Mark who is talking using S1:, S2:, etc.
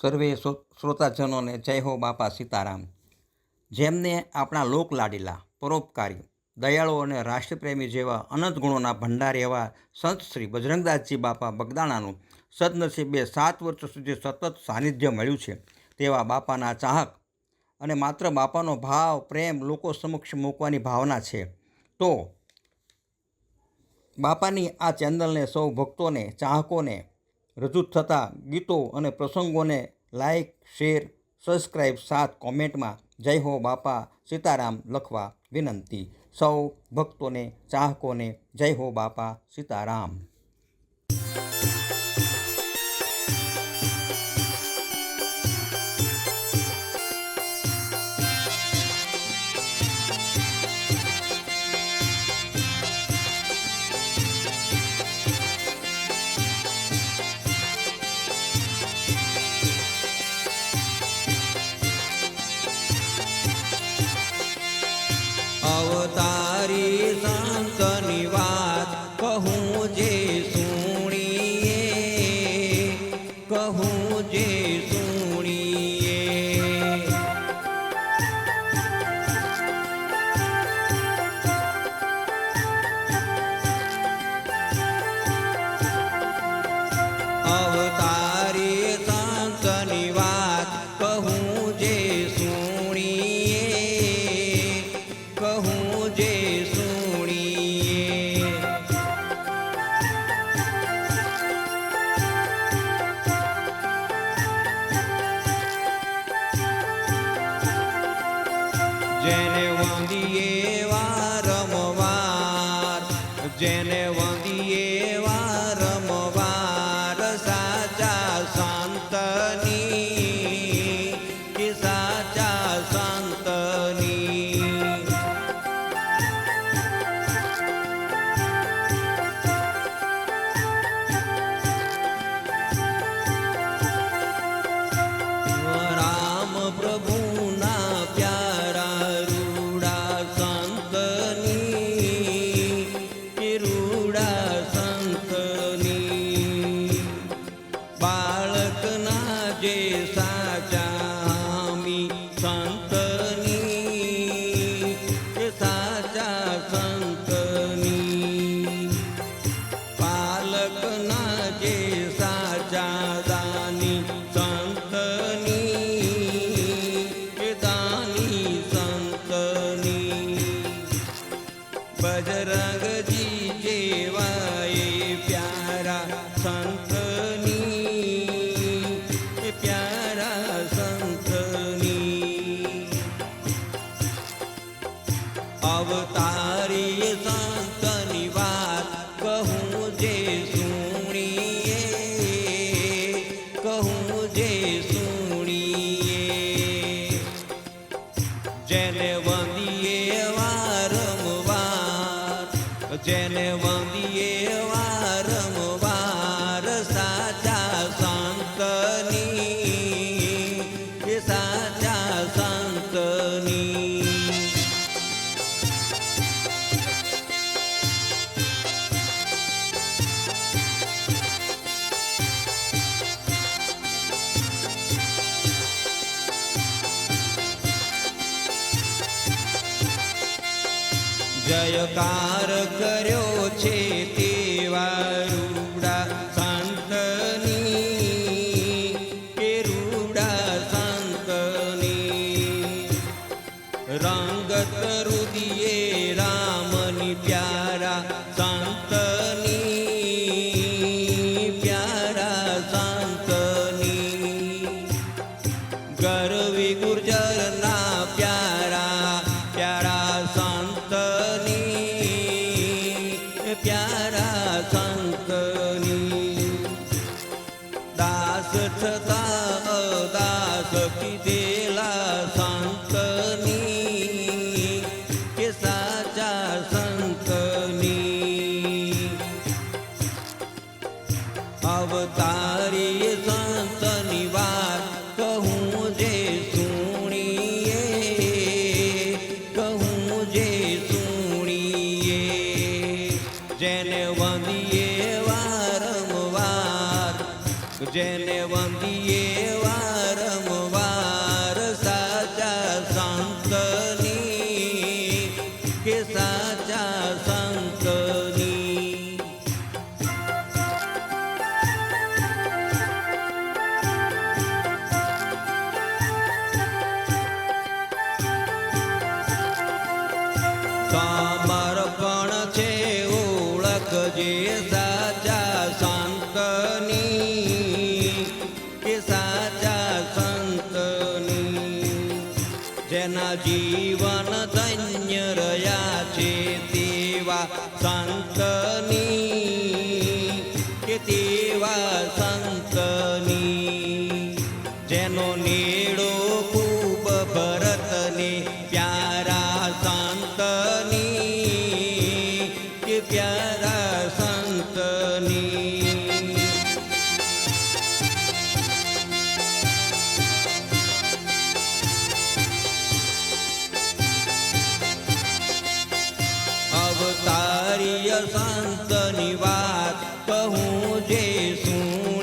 S1: સર્વે શ્રો- શ્રોતાજનોને જય હો બાપા સીતારામ. જેમને આપણા લોકલાડીલા પરોપકારી, દયાળુ અને રાષ્ટ્રપ્રેમી જેવા અનંત ગુણોના ભંડાર એવા સંત શ્રી બજરંગદાસજી બાપા બગદાણાનું સદનસીબે સાત વર્ષ સુધી સતત સાનિધ્ય મળ્યું છે તેવા બાપાના ચાહક અને માત્ર બાપાનો ભાવ, પ્રેમ લોકો સમક્ષ મૂકવાની ભાવના છે. તો બાપાની આ ચેનલને સૌ ભક્તોને, ચાહકોને રજૂ થતા ગીતો અને પ્રસંગોને લાઇક શેર સબસ્ક્રાઈબ સાથ કોમેન્ટમાં જય હો બાપા સીતારામ લખવા વિનંતી. સૌ ભક્તોને, ચાહકોને જય હો બાપા સીતારામ.
S2: અવતારી સંતની વાત કહું જે સુણીએ કહું જેને যে અવતારી સંતની વાત કહું જે સુણીએ, કહું જે સુણીએ. જેને વંદીએ વારંવાર જેને વંદીએ વારંવાર સાચા સંતની સાચા જયકાર કર્યો છે તેવા સંતની જેને વંદીએ વારંવાર સાચા સંતની કે સાચા સંતની? સમર્પણ છે ઓળખ જે સાચા તેવા અવતારીય સંતની વાત કહું જે સુણીએ